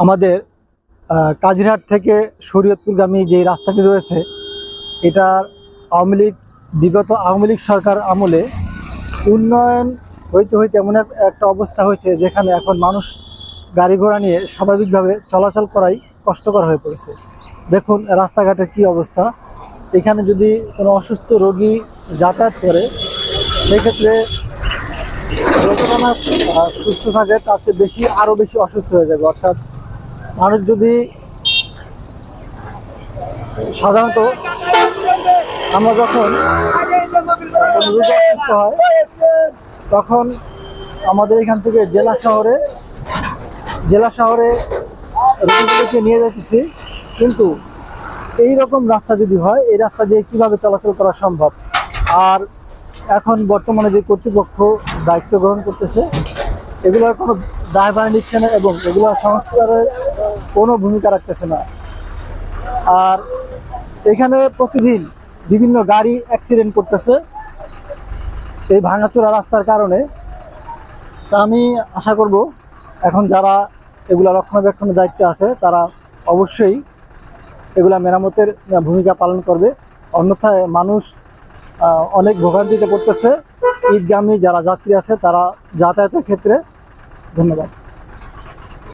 আমাদের থেকে শরীয়তপুরগামী যে রাস্তাটি রয়েছে, এটার আওয়ামী লীগ, বিগত আওয়ামী লীগ সরকার আমলে উন্নয়ন হইতে হইতে এমন একটা অবস্থা হয়েছে যেখানে এখন মানুষ গাড়ি ঘোড়া নিয়ে স্বাভাবিকভাবে চলাচল করাই কষ্টকর হয়ে পড়েছে। দেখুন রাস্তাঘাটের কি অবস্থা। এখানে যদি কোনো অসুস্থ রোগী যাতায়াত করে, সেক্ষেত্রে যতটা সুস্থ থাকে, তার চেয়ে বেশি, আরও বেশি অসুস্থ হয়ে যাবে। অর্থাৎ মানুষ যদি সাধারণত আমরা যখন হয়, তখন আমাদের এখান থেকে জেলা শহরে জেলা শহরে রোগীগুলোকে নিয়ে যেতেছি কিন্তু এই রকম রাস্তা যদি হয়, এই রাস্তা দিয়ে কীভাবে চলাচল করা সম্ভব? আর এখন বর্তমানে যে কর্তৃপক্ষ দায়িত্ব গ্রহণ করতেছে এগুলোর কোনো দায়ভার নিচ্ছে না এবং এগুলোর সংস্কারের কোনো ভূমিকা রাখতেছে না। আর এখানে প্রতিদিন বিভিন্ন গাড়ি অ্যাক্সিডেন্ট করতেছে এই ভাঙাচোরা রাস্তার কারণে। তা আমি আশা করব এখন যারা এগুলা রক্ষণাবেক্ষণের দায়িত্বে আছে, তারা অবশ্যই এগুলা মেরামতের ভূমিকা পালন করবে। অন্যথায় মানুষ অনেক ভোগান্তিতে পড়তেছে। ঈদগামী যারা যাত্রী আছে তারা যাতায়াতের ক্ষেত্রে ধন্যবাদ।